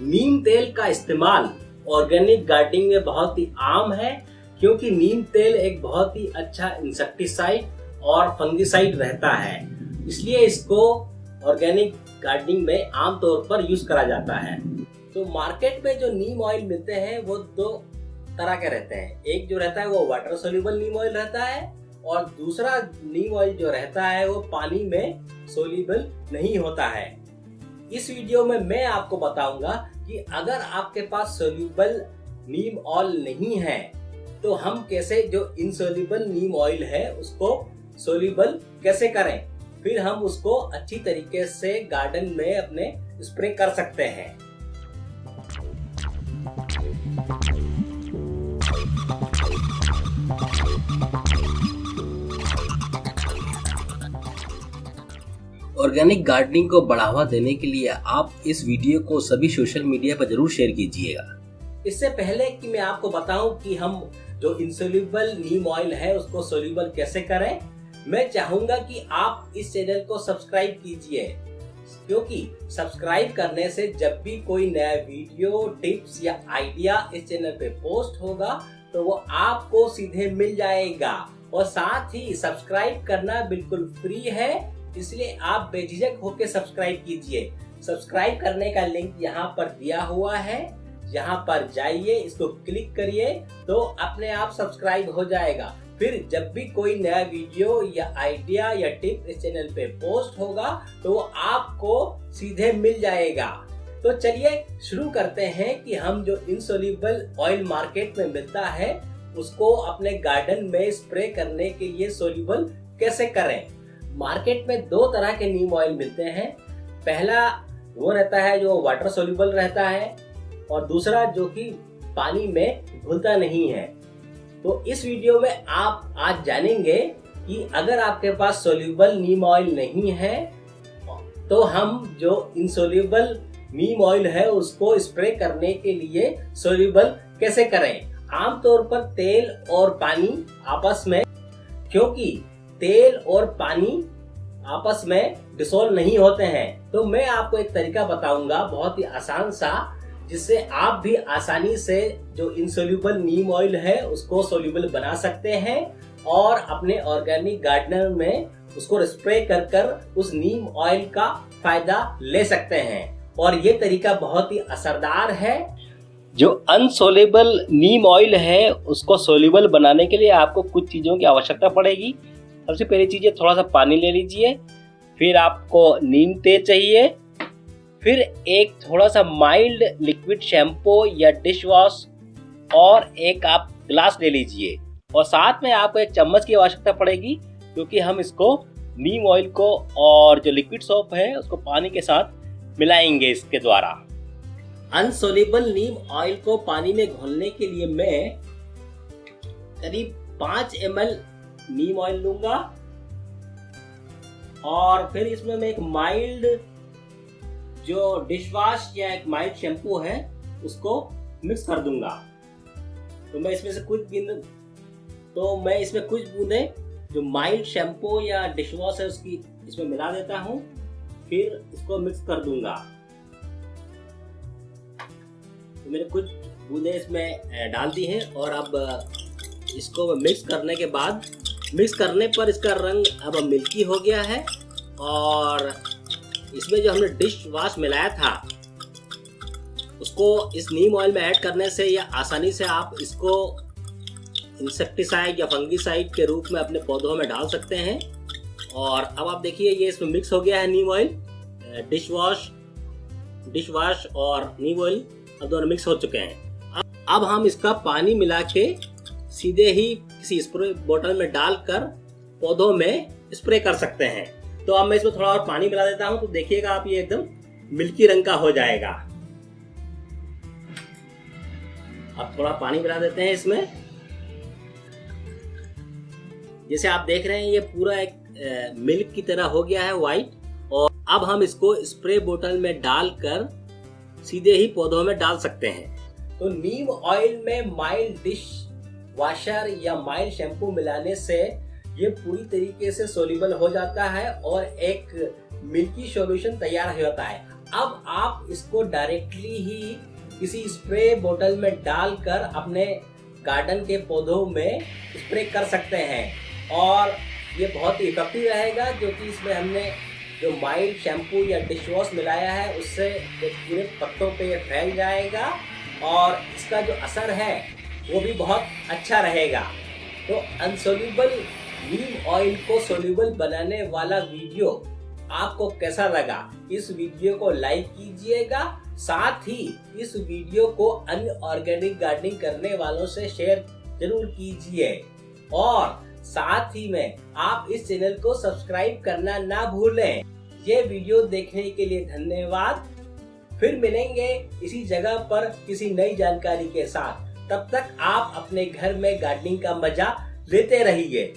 नीम तेल का इस्तेमाल ऑर्गेनिक गार्डनिंग में बहुत ही आम है, क्योंकि नीम तेल एक बहुत ही अच्छा इंसेक्टिसाइड और फंगिसाइड रहता है। इसलिए इसको ऑर्गेनिक गार्डनिंग में आमतौर पर यूज़ करा जाता है। तो मार्केट में जो नीम ऑयल मिलते हैं, वो दो तरह के रहते हैं। एक जो रहता है, वो वाटर सोल्यूबल नीम ऑयल रहता है और दूसरा नीम ऑयल जो रहता है, वो पानी में सोल्यूबल नहीं होता है। इस वीडियो में मैं आपको बताऊँगा कि अगर आपके पास सोल्यूबल नीम ऑयल नहीं है तो हम कैसे जो इनसोल्यूबल नीम ऑयल है, उसको सोल्यूबल कैसे करें? फिर हम उसको अच्छी तरीके से गार्डन में अपने स्प्रे कर सकते हैं। ऑर्गेनिक गार्डनिंग को बढ़ावा देने के लिए आप इस वीडियो को सभी सोशल मीडिया पर ज़रूर शेयर कीजिएगा। इससे पहले कि मैं आपको बताऊँ कि हम जो इंसोल्यूबल नीम ऑयल है, उसको सोल्यूबल कैसे करें, मैं चाहूँगा कि आप इस चैनल को सब्सक्राइब कीजिए। क्योंकि सब्सक्राइब करने से जब भी कोई नया वीडियो टिप्स या आइडिया इस चैनल पे पोस्ट होगा तो वो आपको सीधे मिल जाएगा। और साथ ही सब्सक्राइब करना बिल्कुल फ्री है। इसलिए आप बेझिझक होकर सब्सक्राइब कीजिए। सब्सक्राइब करने का लिंक यहाँ पर दिया हुआ है। यहाँ पर जाइए, इसको क्लिक करिए तो अपने आप सब्सक्राइब हो जाएगा। फिर जब भी कोई नया वीडियो या आइडिया या टिप इस चैनल पे पोस्ट होगा तो वो आपको सीधे मिल जाएगा। तो चलिए शुरू करते हैं कि हम जो इंसोल्यूबल ऑयल मार्केट में मिलता है, उसको अपने गार्डन में स्प्रे करने के लिए सोल्यूबल कैसे करें? मार्केट में दो तरह के नीम ऑयल मिलते हैं। पहला वो रहता है जो वाटर सोल्यूबल रहता है और दूसरा जो कि पानी में घुलता नहीं है। तो इस वीडियो में आप आज जानेंगे कि अगर आपके पास सोल्यूबल नीम ऑयल नहीं है तो हम जो इंसोल्यूबल नीम ऑयल है उसको स्प्रे करने के लिए सोल्यूबल कैसे करें? आमतौर पर तेल और पानी आपस में, क्योंकि तेल और पानी आपस में डिसोल्व नहीं होते हैं। तो मैं आपको एक तरीका बताऊँगा, बहुत ही आसान सा, जिससे आप भी आसानी से जो इंसोल्यूबल नीम ऑयल है, उसको सोल्यूबल बना सकते हैं और अपने ऑर्गेनिक गार्डनर में उसको स्प्रे कर कर उस नीम ऑयल का फ़ायदा ले सकते हैं। और ये तरीका बहुत ही असरदार है। जो अनसोलेबल नीम ऑयल है, उसको सोल्यूबल बनाने के लिए आपको कुछ चीज़ों की आवश्यकता पड़ेगी। सबसे पहली चीज़ है, थोड़ा सा पानी ले लीजिए, फिर आपको नीम तेल चाहिए, फिर एक थोड़ा सा माइल्ड लिक्विड शैम्पू या डिश वॉश और एक आप ग्लास ले लीजिए। और साथ में आपको एक चम्मच की आवश्यकता पड़ेगी, क्योंकि हम इसको नीम ऑयल को और जो लिक्विड सोप है, उसको पानी के साथ मिलाएँगे इसके द्वारा। अनसोलेबल नीम ऑयल को पानी में घोलने के लिए मैं करीब पाँच एम नीम ऑयल लूँगा। और फिर इसमें मैं एक माइल्ड जो डिश वॉश या एक माइल्ड शैम्पू है, उसको मिक्स कर दूँगा। तो मैं इसमें से कुछ बूंद तो मैं इसमें कुछ बूंदे, जो माइल्ड शैम्पू या डिश वॉश है, उसकी इसमें मिला देता हूँ। फिर इसको मिक्स कर दूँगा। तो मैंने कुछ बूंदे इसमें डाल दी हैं और अब इसको मिक्स करने के बाद मिक्स करने पर इसका रंग अब मिल्की हो गया है और इसमें जो हमने डिश वॉश मिलाया था, उसको इस नीम ऑयल में ऐड करने से या आसानी से आप इसको इंसेक्टिसाइड या फंगिसाइड के रूप में अपने पौधों में डाल सकते हैं। और अब आप देखिए, ये इसमें मिक्स हो गया है नीम oil dish wash dish wash और नीम ऑयल, अब दोनों मिक्स हो चुके हैं। अब हम इसका पानी मिला के सीधे ही किसी स्प्रे बोतल में डालकर पौधों में स्प्रे कर सकते हैं। तो अब मैं इसमें थोड़ा और पानी मिला देता हूँ तो देखिएगा आप ये एकदम मिल्की रंग का हो जाएगा। अब थोड़ा पानी मिला देते हैं इसमें। जैसे आप देख रहे हैं, ये पूरा एक मिल्क की तरह हो गया है व्हाइट और अब हम इसको स्प्रे बोतल में डालकर सीधे ही पौधों में डाल सकते हैं। तो नीम ऑयल में माइल्ड डिश वॉशर या माइल्ड शैम्पू मिलाने से ये पूरी तरीके से सोल्यूबल हो जाता है और एक मिल्की सॉल्यूशन तैयार हो जाता है। अब आप इसको डायरेक्टली ही किसी स्प्रे बोतल में डालकर अपने गार्डन के पौधों में स्प्रे कर सकते हैं। और ये बहुत ही इफ़ेक्टिव रहेगा, जो कि इसमें हमने जो माइल्ड शैम्पू या डिश वॉश मिलाया है, उससे पूरे पत्तों पे फैल जाएगा और इसका जो असर है वो भी बहुत अच्छा रहेगा। तो अनसोल्यूबल नीम ऑयल को सोल्यूबल बनाने वाला वीडियो आपको कैसा लगा? इस वीडियो को लाइक कीजिएगा। साथ ही इस वीडियो को अन्य ऑर्गेनिक गार्डनिंग करने वालों से शेयर ज़रूर कीजिए। और साथ ही में आप इस चैनल को सब्सक्राइब करना ना भूलें। ये वीडियो देखने के लिए धन्यवाद। फिर मिलेंगे इसी जगह पर किसी नई जानकारी के साथ। तब तक आप अपने घर में गार्डनिंग का मज़ा लेते रहिए।